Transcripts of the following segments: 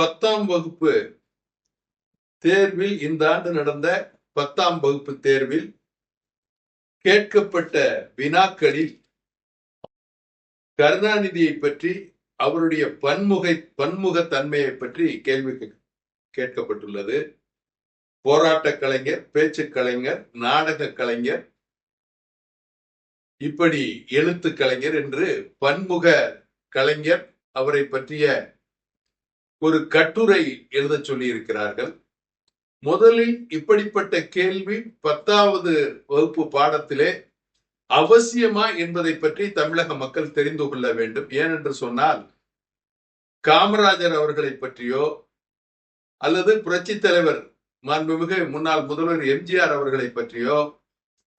பத்தாம் வகுப்பு தேர்வில் இந்த ஆண்டு நடந்த பத்தாம் வகுப்பு தேர்வில் கேட்கப்பட்ட வினாக்களில் கருணாநிதியை பற்றி அவருடைய பன்முகை பன்முக தன்மையை பற்றி கேள்வி கே- கேட்கப்பட்டுள்ளது. போராட்ட கலைஞர் பேச்சு கலைஞர் நாடக கலைஞர் இப்படி எழுத்து கலைஞர் என்று பன்முக கலைஞர் அவரை பற்றிய ஒரு கட்டுரை எழுதச் சொல்லி இருக்கிறார்கள் முதலில் இப்படிப்பட்ட கேள்வி பத்தாவது வகுப்பு பாடத்திலே அவசியமா என்பதை பற்றி தமிழக மக்கள் தெரிந்து கொள்ள வேண்டும். ஏனென்று சொன்னால் காமராஜர் அவர்களை பற்றியோ அல்லது புரட்சி தலைவர் மாண்புமிகு முன்னாள் முதல்வர் எம்ஜிஆர் அவர்களை பற்றியோ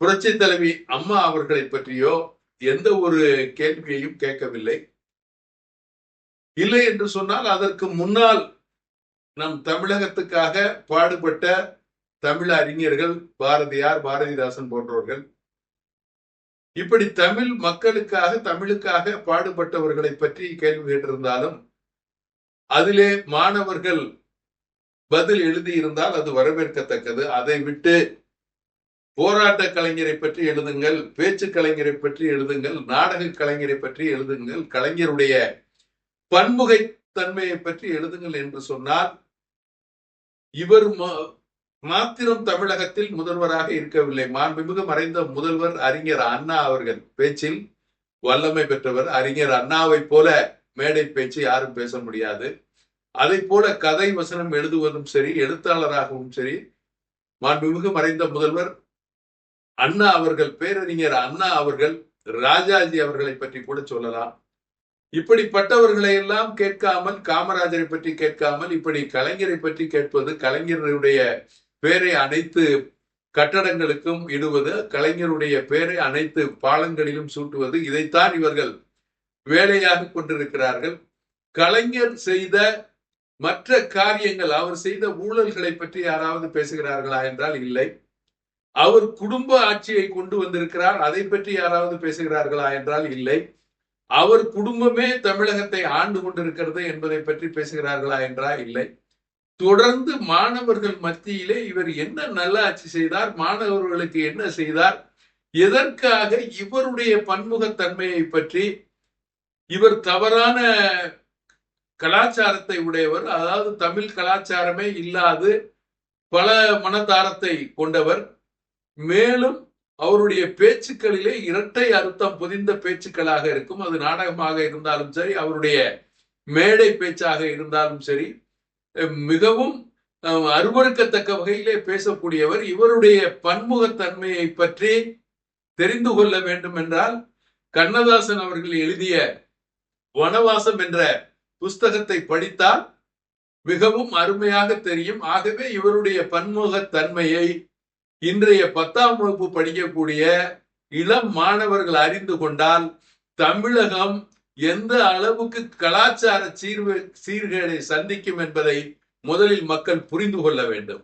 புரட்சி தலைவி அம்மா அவர்களை பற்றியோ எந்த ஒரு கேள்வியையும் கேட்கவில்லை. இல்லை என்று சொன்னால் அதற்கு முன்னால் நம் தமிழகத்துக்காக பாடுபட்ட தமிழ் அறிஞர்கள் பாரதியார் பாரதிதாசன் போன்றவர்கள். இப்படி தமிழ் மக்களுக்காக தமிழுக்காக பாடுபட்டவர்களை பற்றி கேள்வி கேட்டிருந்தாலும் அதிலே மாணவர்கள் பதில் எழுதியிருந்தால் அது வரவேற்கத்தக்கது. அதை விட்டு போராட்ட கலைஞரை பற்றி எழுதுங்கள் பேச்சு கலைஞரை பற்றி எழுதுங்கள் நாடக கலைஞரை பற்றி எழுதுங்கள் கலைஞருடைய பன்முகை தன்மையை பற்றி எழுதுங்கள் என்று சொன்னால் இவர் மா- மாத்திரம் தமிழகத்தில் முதல்வராக இருக்கவில்லை. மாண்புமிகு மறைந்த முதல்வர் அறிஞர் அண்ணா அவர்கள் பேச்சில் வல்லமை பெற்றவர் அறிஞர் அண்ணாவை போல மேடை பேச்சு யாரும் பேச முடியாது. அதை போல கதை வசனம் எழுதுவதும் சரி எழுத்தாளராகவும் சரி மாண்புமிகு மறைந்த முதல்வர் அண்ணா அவர்கள் பேரறிஞர் அண்ணா அவர்கள் ராஜாஜி அவர்களை பற்றி கூட சொல்லலாம். இப்படிப்பட்டவர்களை எல்லாம் கேட்காமல் காமராஜரை பற்றி கேட்காமல் இப்படி கலைஞரை பற்றி கேட்பது கலைஞருடைய பேரை அனைத்து கட்டடங்களுக்கும் இடுவது கலைஞருடைய பேரை அனைத்து பாலங்களிலும் சூட்டுவது இதைத்தான் இவர்கள் வேலையாக கொண்டிருக்கிறார்கள். கலைஞர் செய்த மற்ற காரியங்கள் அவர் செய்த ஊழல்களை பற்றி யாராவது பேசுகிறார்களா என்றால் இல்லை. அவர் குடும்ப ஆட்சியை கொண்டு வந்திருக்கிறார் அதை பற்றி யாராவது பேசுகிறார்களா என்றால் இல்லை. அவர் குடும்பமே தமிழகத்தை ஆண்டு கொண்டிருக்கிறது என்பதை பற்றி பேசுகிறார்களா என்றால் இல்லை. தொடர்ந்து மாணவர்கள் மத்தியிலே இவர் என்ன நல்ல ஆட்சி செய்தார் மாணவர்களுக்கு என்ன செய்தார் எதற்காக இவருடைய பன்முகத்தன்மையை பற்றி இவர் தவறான கலாச்சாரத்தை உடையவர் அதாவது தமிழ் கலாச்சாரமே இல்லாது பல மனதாரத்தை கொண்டவர். மேலும் அவருடைய பேச்சுக்களிலே இரட்டை அர்த்தம் புதிந்த பேச்சுக்களாக இருக்கும். அது நாடகமாக இருந்தாலும் சரி அவருடைய மேடை பேச்சாக இருந்தாலும் சரி மிகவும் அருவறுக்கத்தக்க அருவருக்கத்தக்க வகையிலே பேசக்கூடியவர். இவருடைய பன்முகத்தன்மையை பற்றி தெரிந்து கொள்ள வேண்டும் என்றால் கண்ணதாசன் அவர்கள் எழுதிய வனவாசம் என்ற புஸ்தகத்தை படித்தால் மிகவும் அருமையாக தெரியும். ஆகவே இவருடைய பன்முகத்தன்மையை இன்றைய பத்தாம் வகுப்பு படிக்கக்கூடிய இளம் மாணவர்கள் அறிந்து கொண்டால் தமிழகம் எந்த அளவுக்கு கலாச்சார சீர்வு சீர்கேடை சந்திக்கும் என்பதை முதலில் மக்கள் புரிந்து கொள்ள வேண்டும்.